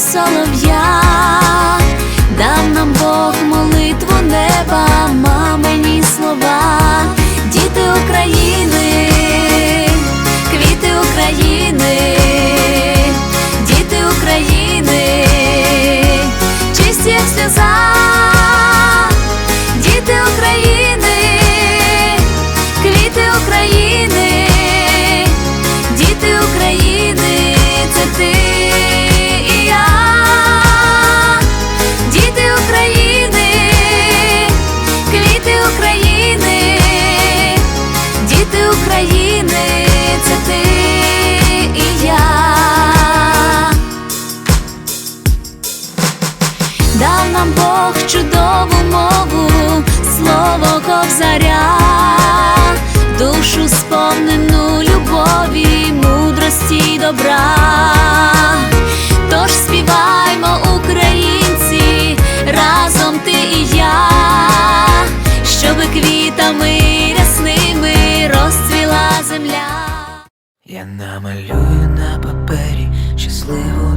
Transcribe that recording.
солов'я, дав нам Бог молитву неба, мамині слова, добра. Тож співаймо, українці, разом ти і я, щоби квітами рясними розцвіла земля. Я намалюю на папері щасливу